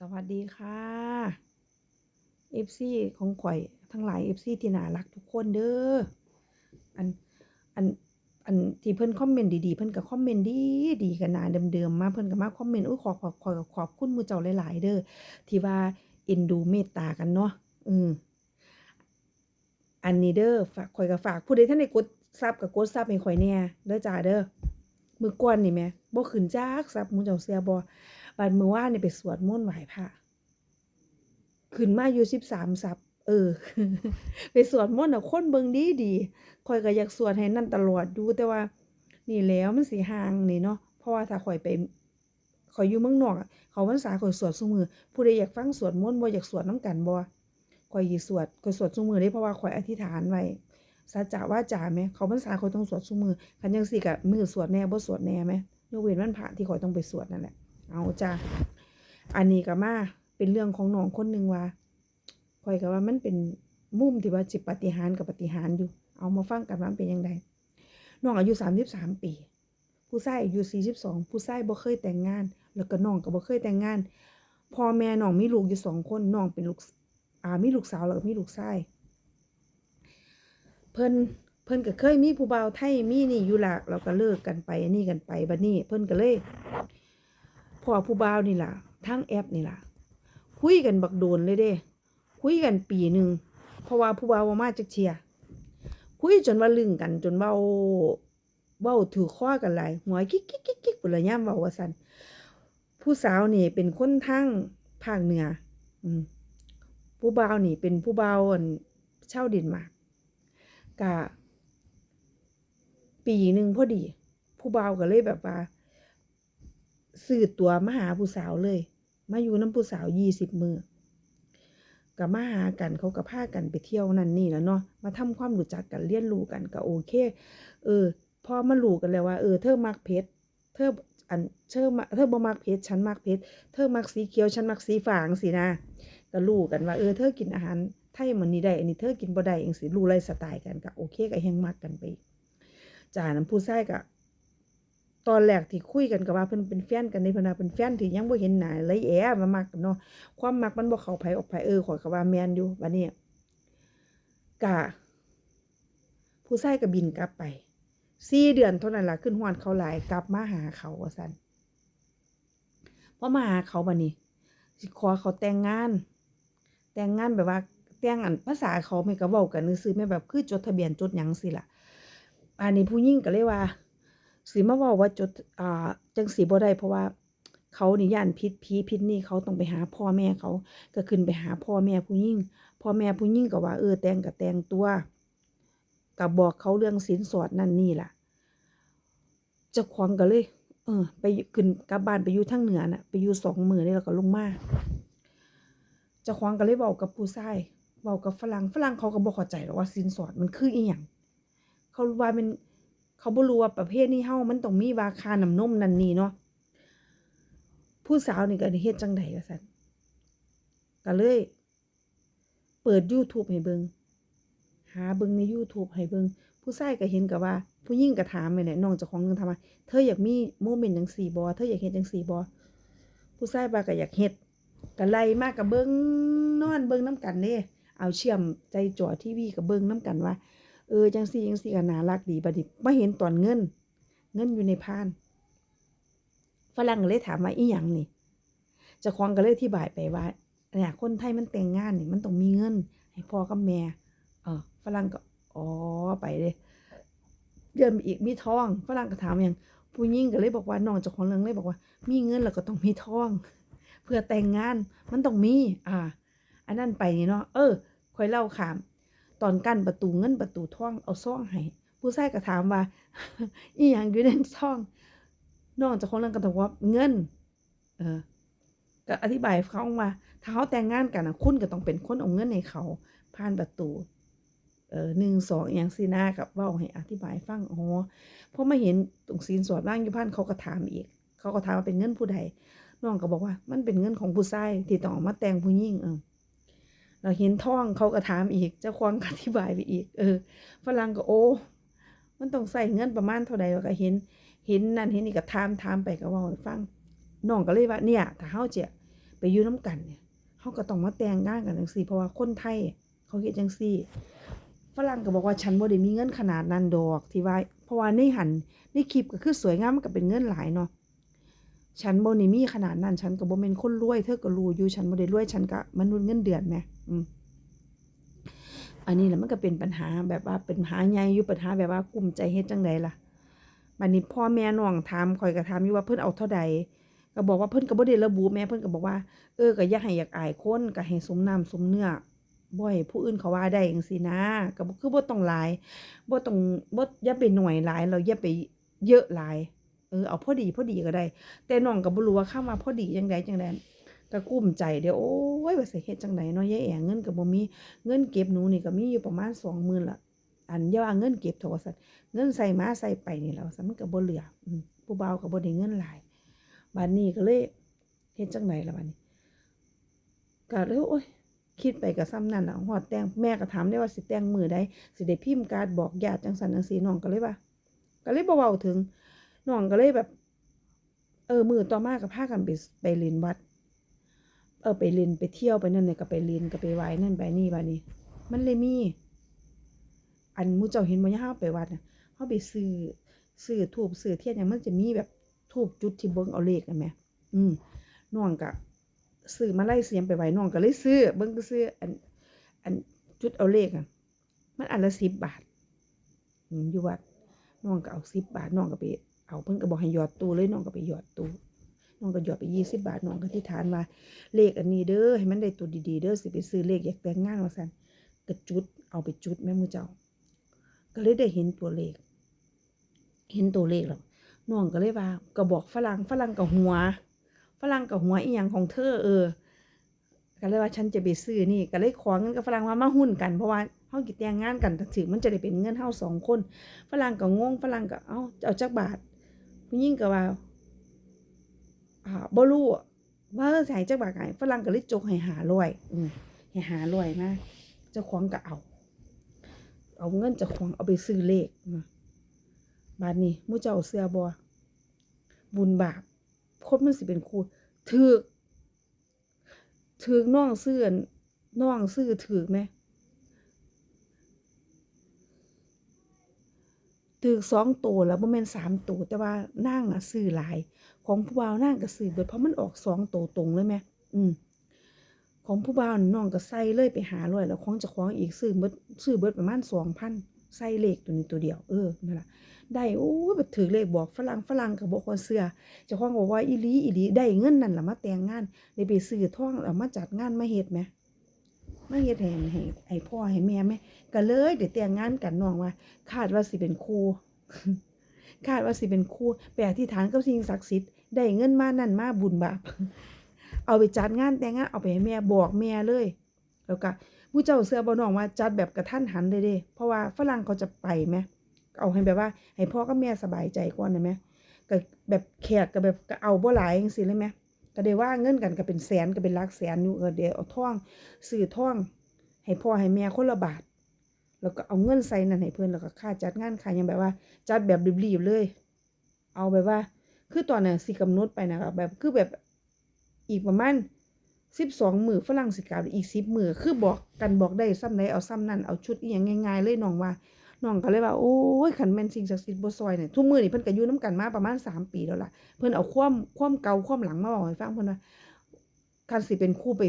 สวัสดีค่ะ FC ของข่อยทั้งหลาย FC ที่น่ารักทุกคนเด้ออันอันอันที่เพิ่นคอมเมนต์ดีๆเพิ่นก็คอมเมนต์ดีดีกันนาเดิมๆมาเพิ่นก็มาคอมเมนต์อุ๊ยขอขอบขอขอบคุณมู่เจ้าหลาย ๆ เด้อที่ว่าเอ็นดูเมตตากันเนาะอืมอันนี้เด้อฝากข่อยก็ฝากผู้ใดท่านได้กดซับก็กดซับให้ข่อยแหน่เด้อจ้าเด้อมือก่อนนี่แหมบ่ขึ้นจักซับมู่เจ้าเชื่อบ่ บัดมื้อวานนี่ยไปสวดมนต์ไหว้พระขึ้นมาอยู่13ซับเออ ไปสวดมนต์น่ะคนเบิ่งดีดีข่อยก็อยากสวดให้นั่นตลอดอยู่แต่ว่า นี่แล้วมันสิห่างนี่เนาะเพราะว่าถ้าข่อยไปข่อยอยู่เมืองนอกเขาพรรษาข่อยสวดซุมือผู้ใดอยากฟังสวดมนต์บ่อยากสวดน้ำกันบ่ข่อยสิสวดข่อยสวดซุมือเด้เพราะว่าข่อยอธิษฐานไว้สัจจะว่าจ่าแหมเขาพรรษาข่อยต้องสวดซุมือคันจังซี่ก็มื้อสวดแหน่บ่สวดแหน่แหมยกเว้นวันพระที่ข่อยต้องไปสวดนั่นแหละ เอาจ้ะอันนี้ก็มาเป็นเรื่องของน้องคนหนึ่งว่าข่อยก็ว่ามันเป็นมุมที่ว่าจิตปฏิหารกับปฏิหารอยู่ เอามาฟังกันว่าเป็นจังไดน้องอายุ33ปี ผู้ชายอายุ42ผู้ชายบ่เคยแต่งงาน แล้วก็น้องก็บ่เคยแต่งงานพ่อแม่น้องมีลูกอยู่สองคนน้องเป็นลูกอ่ามีลูกสาวแล้วก็มีลูกชายเพิ่นเพิ่นก็เคยมีผู้บ่าวไทยมีนี่อยู่หล่ะแล้วก็เลิกกันไปนนี้กันไปบัดนี้ เพิ่นก็เลย พ่อผู้บ่าวนี่ล่ะทางแอปนี่ล่ะ คุยกันบักโดนเลยเด้ คุยกันปีหนึ่งเพราะว่าผู้บ่าวมาจักเที่ยคุยจนว่าลึงกันจนเว้าเว้าถือคอกันหลายหัวกิ๊กๆๆๆพุ่นล่ะยามเว้าว่าสันผู้สาวนี่เป็นคนทางภาคเหนืออืมผู้บ่าวนี่เป็นผู้บ่าวอั่าวเดนมากก็ปีหนึ่งพอดี ผู้บ่าวก็เลยแบบว่า ซื้อตัวมาหาผู้สาวเลย มาอยู่น้ำผู้สาว20มื้อก็มาหากันเขาก็พากันไปเที่ยวนั่นนี่แล่ะเนาะมาทำความรู้จักกันเรียนรู้กันก็โอเค เออพอมารู้กันแล้วว่า เออเธอมักเผ็ดเธออันเธอมะเธอบ่มักเผ็ดฉันมักเผ็ดเธอมักสีเขียวฉันมักสีฟางซี้นะก็รู้กันว่า เออเธอกินอาหารไทยมื้อนี้ได้อันนี้เธอกินบ่ได้จั่งซี้รู้ไลฟ์สไตล์กันก็โอเคก็แฮงมักกันไปอีกจ้านั้นผู้ชายก็ ตอนแรกที่คุยกันก็ว่าเพิ่นเป็นแฟนกันเดะเพิ่นาเป็นแฟนที่ยังบ่เห็นหน้าเลยแอ๋ว่ามักเนาะความมักมันบ่เข้าไผออกไผเออขอยก็ว่าแม่นอยู่บัดนี้ก็ผู้ชายก็บินกลับไป4เดือนเท่านั้นล่ะคิดฮอดเขาหลายกลับมาหาเขาว่าซั่นพอมาหาเขาบัดนี้สิขอเขาแต่งงาน แต่งงานแบบว่าแต่งอันภาษาเขาแม่ก็เว้ากันซื่อๆแม่แบบคือจดทะเบียนจดหยังจั่งซี้ล่ะอันนี้ผู้หญิงก็เลยว่า สิมาว้าว่าจดอ่าจังซี้บ่ได้เพราะว่าเขานี่ย้านผิดผีผิดนี่เขาต้องไปหาพ่อแม่เขาก็ขึ้นไปหาพ่อแม่ผู้หญิงพ่อแม่ผู้หญิงก็ว่าเออแต่งก็แต่งตัวก็บอกเขาเรื่องสินสอดนั่นนี่ล่ะจ้าของก็เลย เออ ไปขึ้นกลับบ้านไปอยู่ทางเหนือน่ะไปอยู่2มื้อนี่แล้วก็ลงมาจ้าของก็เลยเว้ากับผู้ชายเว้ากับฝรั่งฝรั่งเขาก็บ่เข้าใจหรอกว่าสินสอดมันคืออิหยังเขาว่าแม่น เขาบ่รู้ว่าประเพณีเฮามันต้องมีวาคาน้ำนมนั่นนี่เนาะผู้สาวนี่ก็เฮ็ดจังใดว่าซั่นก็เลย เปิดยูทูบให้เบิงหาเบิงในยูทูบให้เบิงผู้ชายก็เห็นก็ว่า ผู้หญิงก็ถามนั่นแหละน้องเจ้าของก็ถามว่าเธออยากมีโมเมนต์จังซี้บ่เธออยากเฮ็ดจังซี้บ่ผู้ชายว่าก็อยากเฮ็ดก็ไล่มาก็เบิ่งนอนเบิ่งนำกันเด้เอาเชื่อมใจจอทีวีก็เบิ่งนำกันว่า เออจังซี้จั่งซี้ก็น่ารักดีบัดนี้มาเห็นตอนเงิน เงินอยู่ในพานฝรั่งก็เลยถามว่าอิหยังนี่จ้าของก็เลยอธิบายไปว่าเนี่ยคนไทยมันแต่งงานนี่มันต้องมีเงิน ให้พ่อกับแม่เออฝรั่งก็อ๋อไปเด้เดือนอีกมีทองฝรั่งก็ถามว่างผู้หญิงก็เลยบอกว่าน้องเจ้าของเรื่องเลยบอกว่า มีเงินแล้วก็ต้องมีทอง เพื่อแต่งงานมันต้องมี อ่า อันนั้นไปนี่เนาะเออข้อยเล่าขาม ตอนกั้นประตูเงินประตูท่องเอาซ่องให้ผู้ชายก็ถามว่าอิหยังอยู่ในซองน้องจ้าของเรื่องก็ตอบว่าเงิน เออก็อธิบายให้ฟังว่า ถ้าเราแต่งงานกันนะคุณก็ต้องเป็นคนเอาเงินให้เขาผ่านประตูเอ่อ1 2อิหยังซีนะก็เว้าให้อธิบายฟังอ๋อพอมาเห็นตรงสินสอดวางอยู่พานเขาก็ถามอีก เขาก็ถามว่าเป็นเงินผู้ใดน้องก็บอกว่า มันเป็นเงินของผู้ชายที่ต้องเอามาแต่งผู้หญิงเออ แล้วเห็นท่องเขาก็ถามอีกเจ้าของอธิบายไปอีก เออฝรั่งก็โอ้มันต้องใช้เงินประมาณเท่าใดก็เห็นเห็นนั่นเห็นนี่ก็ถามๆไปก็ว้าฟังน้องก็เลยว่าเนี่ยถ้าเราจะไปอยู่น้ำกันเนี่ยเขาก็ต้องมาแต่งงานกันจังซี่เพราะว่าคนไทยเขาเฮ็ดจังซี่ฝรั่งก็บอกว่าฉันบ่ได้มีเงินขนาดนั้นดอกที่ว่าเพราะว่าในหันในคลิปก็คือสวยงามมันก็เป็นเงินหลายเนาะ ฉันบ่ได้มีขนาดนั้น ฉันก็บ่แม่นคนรวยเธอก็รู้อยู่ฉันบ่ได้รวยฉันก็มนุษย์เงินเดือนแหมอืมอันนี้แหละมันก็เป็นปัญหาแบบว่าเป็นปัญหาใหญ่อยู่ปัญหาแบบว่ากลุ้มใจเฮ็ดจังไดล่ะบัดนี้พ่อแม่น้องถามข่อยก็ถามอยู่ว่าเพิ่นเอาเท่าใดก็บอกว่าเพิ่นก็บ่ได้ระบุแม่เพิ่นก็บอกว่าเออก็อย่าให้อยากอายคนก็ให้สมน้ำสมเนื้อบ่ให้ผู้อื่นเขาว่าได้จังซี่นะก็บ่คือบ่ต้องหลายบ่ต้องบ่อย่าไปหน่วยหลายแล้วอย่าไปเยอะหลาย เออเอาพอดีพอดีก็ได้ แต่น้องก็บ่รู้ว่าคำว่าพอดีจังไดจังไดก็กุ้มใจเดี๋ยวโอ้ยว่าสิเฮ็ดจังไดเนาะยายแอ๋เงินก็บ่มีเงินเก็บหนูนี่ก็มีอยู่ประมาณ20,000ละอันอย่าว่าเงินเก็บเถอะว่าซั่นเงินใส่มาใส่ไปนี่แล้วมันก็บ่เหลืออืผู้เบาก็บ่ได้เงินหลายบัดนี้ก็เลยเฮ็ดจังไดล่ะบัดนี้ก็เลยโอ๊ยคิดไปก็ซ้ำนั่นล่ะฮอดแตงแม่ก็ถามได้ว่าสิแตงมือใดสิได้พิมพ์การ์ดบอกญาติจังซั่นจังซี่น้องก็เลยว่า ก็เลยบ่เว้าถึง น้องก็เลยแบบ เออมือต่อมาก็พากันไปไปเล่นวัด เออไปเล่นไปเที่ยวไปนั่นเนี่ยก็ไปเล่นก็ไปไหว้นั่นไปนี่บัดนี้ มันเลยมี อันมูเจ้าเห็นบ่ยามเราไปวัดน่ะเฮาไปซื้อซื้อธูปซื้อเทียนหยังมันจะมีแบบธูปจุดที่เบิ่งเอาเลขนั่นแหมอืมน้องก็ซื้อมาไล่เสียมไปไว้น้องก็เลยซื้อ เบิ่งก็ซื้ออันอันจุดเอาเลขอะ มันอันละ10บบาทอืมยู่วัดน้องก็เอา10บาทน้องก็ไป เอาเพิ่นก็บอกให้หยอดตู้เลยน้องก็ไปหยอดตู้น้องก็หยอดไป20บบาทน้องก็อธิษฐานว่า เลขอันนี้เด้อให้มันได้ตัวดีๆเด้อสิไปซื้อเลขอยากแต่งงานว่าซั่นก็จุดเอาไปจุดแม่มู่เจ้า ก็เลยได้เห็นตัวเลข เห็นตัวเลขแล้วน้องก็เลยว่าก็บอกฝรั่งฝรั่งกับหัวฝรั่งกับหัวอีหยังของเธอเออก็เลยว่าฉันจะไปซื้อนี่ก็เลยขอเงินกับฝรั่งว่ามาหุ้นกันเพราะว่าเฮากิจแต่งงานกันถึงมันจะได้เป็นเงินเฮาสองคน ฝรั่งก็งงฝรั่งก็เอ้าเอาจักบาท ผู้หญิงก็ว่าอ่าบ่รู้อะว่าสิให้จักบาทไงฝรั่งก็เลยจกให้500อืมให้500มาเจ้าของก็เอา เอาเงินเจากของเอาไปซื้อเลขนะบาดนี้หมู่เจ้าเสื้อบ่บุญบาปคนมันสิเป็นครูถูกถูกน้องซื้ออันน้องซื้อถูกไหม ถูกสองตัวแล้วบ่แม่นสามตัวแต่ว่านางอะซื้อหลาย ของผู้บ่าวนางก็ซื้อเบิดเพราะมันออกสองตัวตรงเลยแหมอืมของผู้บ่าวน้องก็ใส่เลยไปหาร้อยแล้วของเจ้าของอีกซื้อเบิดซื้อเบิดประมาณ2,000ใส่เลขตัวนี้ตัวเดียวเออนั่นล่ะได้โอ้ยบ่ถือเลขบอกฝรั่งฝรั่งก็บ่ควรเชื่อเจ้าของบอกว่าอีลีอีลีได้เงินนั่นแหละมาแต่งงานได้ไปซื้อท่องแล้วมาจัดงานมาเฮ็ดแหม มาเฮ็ดให้ให้ให้พ่อให้แม่แหมก็เลยได้แต่งงานกันน้องว่า คาดว่าสิเป็นครูคาดว่าสิเป็นครูไปอธิษฐานกับสิ่งศักดิ์สิทธิ์ได้เงินมานั่นมาบุญบาปเอาไปจัดงานแต่งงานเอาไปให้แม่บอกแม่เลย แล้วก็ผู้เจ้าเสื้อบ่น้องว่าจัดแบบกระทันหันเลยเด้เพราะว่าฝรั่งเขาจะไปไหมเอาให้แบบว่า ให้พ่อกับแม่สบายใจก่อนได้ไหมก็แบบแขกก็แบบก็เอาบ่หลายจังซี่เลยไหม ก็ได้ว่าเงินกันก็เป็นแสนก็เป็นลักแสนอยู่เออเดี๋ยวเอาท่องซื้อท่องให้พ่อให้แม่คนละบาท แล้วก็เอาเงินใส่นั่นให้เพิ่อนแล้วก็ค่าจัดงานค่าหยังแบบว่า จัดแบบรีบๆเลย เอาแบบว่า คือตอนน่ะสิกำหนดไปนะครับแบบคือแบบอีกประมาณ12มื้อฝรั่งสิกลับอีก10มื้อคือบอกกันบอกได้ซ้ำใดเอาซ้ำนั้นเอาชุดอีหยังง่ายๆเลยน้องว่า น้องก็เลยว่าโอ้ยคันแม่นสิ่งศักดิ์สิทธิ์บ่ซอยเนี่ยทุกมื้อนี่เพิ่นก็อยู่นํกันมาประมาณ 3 ปีแล้วล่ะ เพิ่นเอาความความเก่าความหลังมาเว้าให้ฟังเพิ่นว่าคันสิเป็นครูไป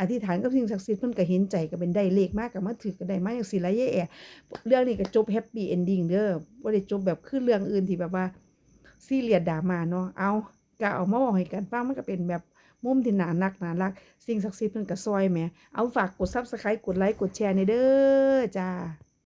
อธิษฐานกับสิ่งศักดิ์สิทธิ์เพิ่นก็เห็นใจก็เป็นได้เลขมากก็มาถือก็ได้มาจังซี่ล่ะยายแอเรื่องนี้ก็จบแฮปปี้เอนดิ้งเด้อบ่ได้จบแบบคือเรื่องอื่นที่แบบว่าซีเรียสดราม่าเนาะเอาก็เอามาเว้าให้กันฟังมันก็เป็นแบบมุมที่น่ารักน่ารัก สิ่งศักดิ์สิทธิ์เพิ่นก็ซอยแหมเอาฝากกด Subscribe กดไลค์กดแชร์ในเด้อจ้า